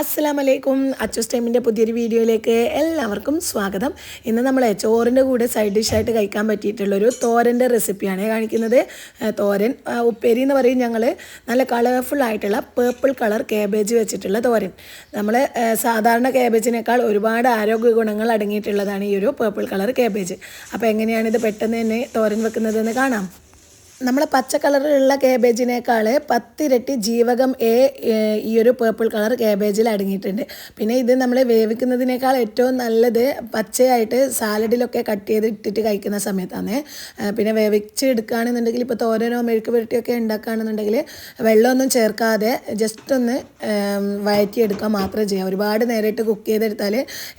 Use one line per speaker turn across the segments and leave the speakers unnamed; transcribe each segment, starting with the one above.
അസ്സാം വലൈക്കും അച്ചൂസ് ടൈമിൻ്റെ പുതിയൊരു വീഡിയോയിലേക്ക് എല്ലാവർക്കും സ്വാഗതം ഇന്ന് നമ്മൾ ചോറിൻ്റെ കൂടെ സൈഡ് ഡിഷായിട്ട് കഴിക്കാൻ പറ്റിയിട്ടുള്ളൊരു തോരൻ്റെ റെസിപ്പിയാണ് കാണിക്കുന്നത് തോരൻ ഉപ്പേരി എന്ന് പറയും ഞങ്ങൾ നല്ല കളർഫുൾ ആയിട്ടുള്ള പേർപ്പിൾ കളർ കാബേജ് വെച്ചിട്ടുള്ള തോരൻ നമ്മൾ സാധാരണ കാബേജിനേക്കാൾ ഒരുപാട് ആരോഗ്യ ഗുണങ്ങൾ അടങ്ങിയിട്ടുള്ളതാണ് ഈ ഒരു പേർപ്പിൾ കളർ കാബേജ് അപ്പോൾ എങ്ങനെയാണ് ഇത് പെട്ടെന്ന് തന്നെ തോരൻ വെക്കുന്നതെന്ന് കാണാം നമ്മൾ പച്ച കളറിലുള്ള കേബേജിനേക്കാൾ പത്തിരട്ടി ജീവകം എ ഈ ഒരു പേർപ്പിൾ കളർ കേബേജിൽ അടങ്ങിയിട്ടുണ്ട് പിന്നെ ഇത് നമ്മൾ വേവിക്കുന്നതിനേക്കാൾ ഏറ്റവും നല്ലത് പച്ചയായിട്ട് സാലഡിലൊക്കെ കട്ട് ചെയ്ത് ഇട്ടിട്ട് കഴിക്കുന്ന സമയത്താണ് പിന്നെ വേവിച്ച് എടുക്കുകയാണെന്നുണ്ടെങ്കിൽ ഇപ്പോൾ തോരനോ മെഴുക്ക് പുരട്ടിയൊക്കെ ഉണ്ടാക്കുകയാണെന്നുണ്ടെങ്കിൽ വെള്ളമൊന്നും ചേർക്കാതെ ജസ്റ്റ് ഒന്ന് വയറ്റിയെടുക്കുക മാത്രമേ ചെയ്യുക ഒരുപാട് നേരിട്ട് കുക്ക് ചെയ്തെടുത്താൽ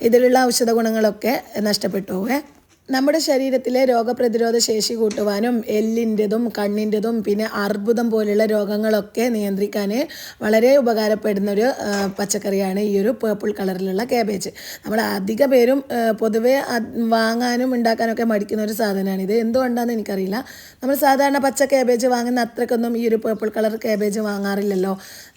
ഇതിലുള്ള ഔഷധ ഗുണങ്ങളൊക്കെ നഷ്ടപ്പെട്ടു പോവേ നമ്മുടെ ശരീരത്തിലെ രോഗപ്രതിരോധ ശേഷി കൂട്ടുവാനും എല്ലിൻ്റെതും കണ്ണിൻ്റെതും പിന്നെ അർബുദം പോലുള്ള രോഗങ്ങളൊക്കെ നിയന്ത്രിക്കാൻ വളരെ ഉപകാരപ്പെടുന്ന ഒരു പച്ചക്കറിയാണ് ഈ ഒരു പേർപ്പിൾ കളറിലുള്ള കാബേജ് നമ്മൾ അധിക പേരും പൊതുവെ വാങ്ങാനും ഉണ്ടാക്കാനൊക്കെ മടിക്കുന്ന ഒരു സാധനമാണ് ഇത് എന്തുകൊണ്ടാണെന്ന് എനിക്കറിയില്ല നമ്മൾ സാധാരണ പച്ച കാബേജ് വാങ്ങുന്ന അത്രക്കൊന്നും ഈ ഒരു പേർപ്പിൾ കളർ കാബേജ് വാങ്ങാറില്ലല്ലോ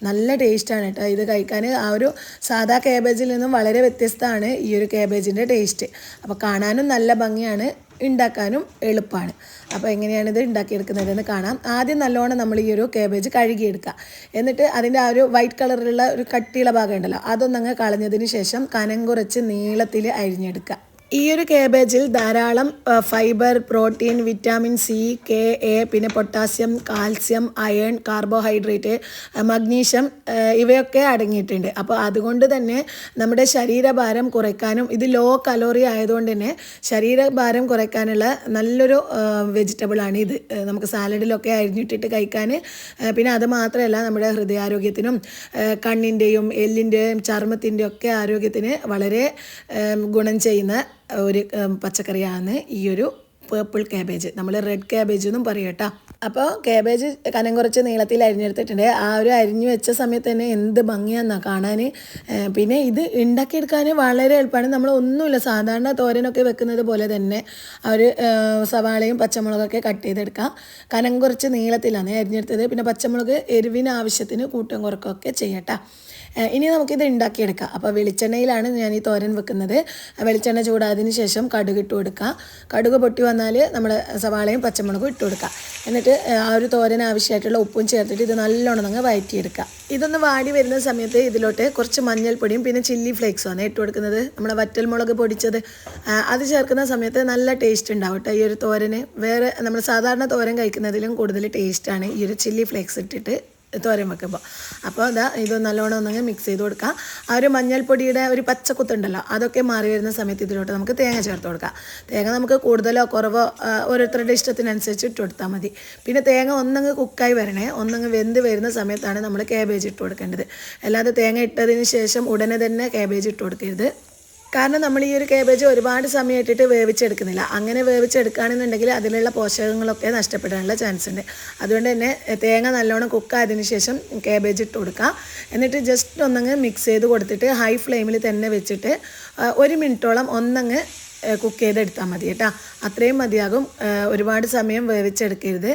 നല്ല ടേസ്റ്റാണ് കേട്ടോ ഇത് കഴിക്കാൻ ആ ഒരു സാധാ കാബേജിൽ നിന്നും വളരെ വ്യത്യസ്തമാണ് ഈ ഒരു കാബേജിൻ്റെ ടേസ്റ്റ് അപ്പോൾ കാണാനും നല്ല ഭംഗി ഭംഗിയാണ് ഉണ്ടാക്കാനും എളുപ്പമാണ് അപ്പോൾ എങ്ങനെയാണ് ഇത് ഉണ്ടാക്കിയെടുക്കുന്നതെന്ന് കാണാം ആദ്യം നല്ലോണം നമ്മൾ ഈ ഒരു കേബേജ് കഴുകിയെടുക്കുക എന്നിട്ട് അതിൻ്റെ ആ ഒരു വൈറ്റ് കളറിലുള്ള ഒരു കട്ടിയുള്ള ഭാഗം ഉണ്ടല്ലോ അതൊന്നങ്ങ് കളഞ്ഞതിന് ശേഷം കനം കുറച്ച് നീളത്തിൽ അരിഞ്ഞെടുക്കുക ഈ ഒരു കേബേജിൽ ധാരാളം fibre protein vitamin C K A പിന്നെ potassium calcium iron carbohydrate magnesium ഇവയൊക്കെ അടങ്ങിയിട്ടുണ്ട് അപ്പോൾ അതുകൊണ്ട് തന്നെ നമ്മുടെ ശരീരഭാരം കുറയ്ക്കാനും ഇത് ലോ കലോറി ആയതുകൊണ്ട് തന്നെ ശരീരഭാരം കുറയ്ക്കാനുള്ള നല്ലൊരു വെജിറ്റബിളാണ് ഇത് നമുക്ക് സാലഡിലൊക്കെ അരിഞ്ഞിട്ടിട്ട് കഴിക്കാൻ പിന്നെ അത് മാത്രമല്ല നമ്മുടെ ഹൃദയാരോഗ്യത്തിനും കണ്ണിൻ്റെയും എല്ലിൻ്റെയും ചർമ്മത്തിൻ്റെയും ഒക്കെ ആരോഗ്യത്തിന് വളരെ ഗുണം ചെയ്യുന്ന ഒരു പച്ചക്കറിയാണ് ഈ ഒരു പേർപ്പിൾ ക്യാബേജ് നമ്മൾ റെഡ് ക്യാബേജ് എന്നും കേട്ടോ അപ്പോൾ ക്യാബേജ് കനം കുറച്ച് നീളത്തിൽ അരിഞ്ഞെടുത്തിട്ടുണ്ട് ആ ഒരു അരിഞ്ഞു വെച്ച സമയത്ത് തന്നെ എന്ത് ഭംഗിയാണെന്നാണ് കാണാൻ പിന്നെ ഇത് ഉണ്ടാക്കിയെടുക്കാൻ വളരെ എളുപ്പമാണ് നമ്മൾ ഒന്നുമില്ല സാധാരണ തോരനൊക്കെ വെക്കുന്നത് പോലെ തന്നെ ആ ഒരു സവാളയും പച്ചമുളകൊക്കെ കട്ട് ചെയ്തെടുക്കാം കനം കുറച്ച് നീളത്തിലാണ് അരിഞ്ഞെടുത്തത് പിന്നെ പച്ചമുളക് എരിവിന് ആവശ്യത്തിന് കൂട്ടും കുറക്കൊക്കെ ചെയ്യട്ടോ ഇനി നമുക്കിത് ഉണ്ടാക്കിയെടുക്കാം അപ്പോൾ വെളിച്ചെണ്ണയിലാണ് ഞാൻ ഈ തോരൻ വെക്കുന്നത് വെളിച്ചെണ്ണ ചൂടാതിന് ശേഷം കടുക് ഇട്ട് കൊടുക്കുക കടുക് പൊട്ടി വന്നാൽ നമ്മൾ സവാളയും പച്ചമുളകും ഇട്ട് കൊടുക്കുക എന്നിട്ട് ആ ഒരു തോരൻ ആവശ്യമായിട്ടുള്ള ഉപ്പും ചേർത്തിട്ട് ഇത് നല്ലോണം അങ്ങ് വഴറ്റിയെടുക്കുക ഇതൊന്ന് വാടി വരുന്ന സമയത്ത് ഇതിലോട്ട് കുറച്ച് മഞ്ഞൾപ്പൊടിയും പിന്നെ ചില്ലി ഫ്ലേക്സുമാണ് ഇട്ട് കൊടുക്കുന്നത് നമ്മുടെ മുളക് പൊടിച്ചത് അത് ചേർക്കുന്ന സമയത്ത് നല്ല ടേസ്റ്റ് ഉണ്ടാവും ഈ ഒരു തോരന് വേറെ നമ്മൾ സാധാരണ തോരൻ കഴിക്കുന്നതിലും കൂടുതൽ ടേസ്റ്റാണ് ഈ ഒരു ചില്ലി ഫ്ലേക്സ് ഇട്ടിട്ട് തോരൻ വെക്കുമ്പോൾ അപ്പോൾ ഇതാ ഇത് നല്ലോണം ഒന്നങ്ങനെ മിക്സ് ചെയ്ത് കൊടുക്കുക ആ ഒരു മഞ്ഞൾപ്പൊടിയുടെ ഒരു പച്ചക്കുത്തുണ്ടല്ലോ അതൊക്കെ മാറി വരുന്ന സമയത്ത് ഇതിലോട്ട് നമുക്ക് തേങ്ങ ചേർത്ത് കൊടുക്കുക തേങ്ങ നമുക്ക് കൂടുതലോ കുറവോ ഓരോരുത്തരുടെ ഇഷ്ടത്തിനനുസരിച്ച് ഇട്ട് കൊടുത്താൽ മതി പിന്നെ തേങ്ങ ഒന്നങ്ങ് കുക്കായി വരണേ ഒന്നങ്ങ് വെന്ത് വരുന്ന സമയത്താണ് നമ്മൾ കാബേജ് ഇട്ട് കൊടുക്കേണ്ടത് അല്ലാതെ തേങ്ങ ഇട്ടതിന് ശേഷം ഉടനെ തന്നെ കാബേജ് ഇട്ട് കൊടുക്കരുത് കാരണം നമ്മൾ ഈ ഒരു കേബേജ് ഒരുപാട് സമയം ഇട്ടിട്ട് വേവിച്ചെടുക്കുന്നില്ല അങ്ങനെ വേവിച്ചെടുക്കുകയാണെന്നുണ്ടെങ്കിൽ അതിലുള്ള പോഷകങ്ങളൊക്കെ നഷ്ടപ്പെടാനുള്ള ചാൻസ് ഉണ്ട് അതുകൊണ്ട് തന്നെ തേങ്ങ നല്ലോണം കുക്കായതിനു ശേഷം കേബേജ് ഇട്ട് കൊടുക്കുക എന്നിട്ട് ജസ്റ്റ് ഒന്നങ്ങ് മിക്സ് ചെയ്ത് കൊടുത്തിട്ട് ഹൈ ഫ്ലെയിമിൽ തന്നെ വെച്ചിട്ട് ഒരു മിനിറ്റോളം ഒന്നങ്ങ് കുക്ക് ചെയ്തെടുത്താൽ മതി കേട്ടോ അത്രയും മതിയാകും ഒരുപാട് സമയം വേവിച്ചെടുക്കരുത്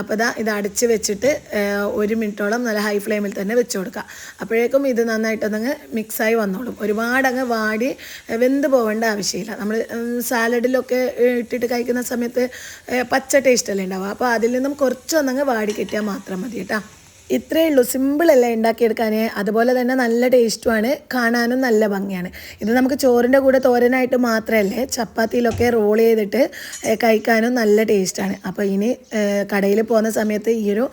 അപ്പോൾ ഇതാ ഇത് അടച്ച് വെച്ചിട്ട് ഒരു മിനിറ്റോളം നല്ല ഹൈ ഫ്ലെയിമിൽ തന്നെ വെച്ച് കൊടുക്കുക അപ്പോഴേക്കും ഇത് നന്നായിട്ടൊന്നങ്ങ് മിക്സായി വന്നോളും ഒരുപാടങ്ങ് വാടി വെന്ത് പോകേണ്ട ആവശ്യമില്ല നമ്മൾ സാലഡിലൊക്കെ ഇട്ടിട്ട് കഴിക്കുന്ന സമയത്ത് പച്ച അല്ലേ ഉണ്ടാവുക അപ്പോൾ അതിൽ നിന്നും കുറച്ചൊന്നങ്ങ് വാടി കിട്ടിയാൽ മാത്രം മതി കേട്ടോ ഇത്രയേ ഉള്ളൂ സിമ്പിളല്ലേ ഉണ്ടാക്കിയെടുക്കാൻ അതുപോലെ തന്നെ നല്ല ടേസ്റ്റുമാണ് കാണാനും നല്ല ഭംഗിയാണ് ഇത് നമുക്ക് ചോറിൻ്റെ കൂടെ തോരനായിട്ട് മാത്രമല്ലേ ചപ്പാത്തിയിലൊക്കെ റോൾ ചെയ്തിട്ട് കഴിക്കാനും നല്ല ടേസ്റ്റാണ് അപ്പോൾ ഇനി കടയിൽ പോകുന്ന സമയത്ത് ഈ ഒരു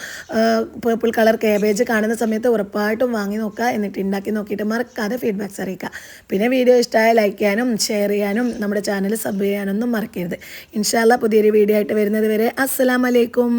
പേർപ്പിൾ കളർ കേബേജ് കാണുന്ന സമയത്ത് ഉറപ്പായിട്ടും വാങ്ങി നോക്കുക എന്നിട്ട് ഉണ്ടാക്കി നോക്കിയിട്ട് മറക്കാതെ ഫീഡ്ബാക്ക്സ് അറിയിക്കുക പിന്നെ വീഡിയോ ഇഷ്ടമായ ലൈക്ക് ചെയ്യാനും ഷെയർ ചെയ്യാനും നമ്മുടെ ചാനൽ സബ് ചെയ്യാനൊന്നും മറക്കരുത് ഇൻഷാല്ല പുതിയൊരു വീഡിയോ ആയിട്ട് വരുന്നത് വരെ വലൈക്കും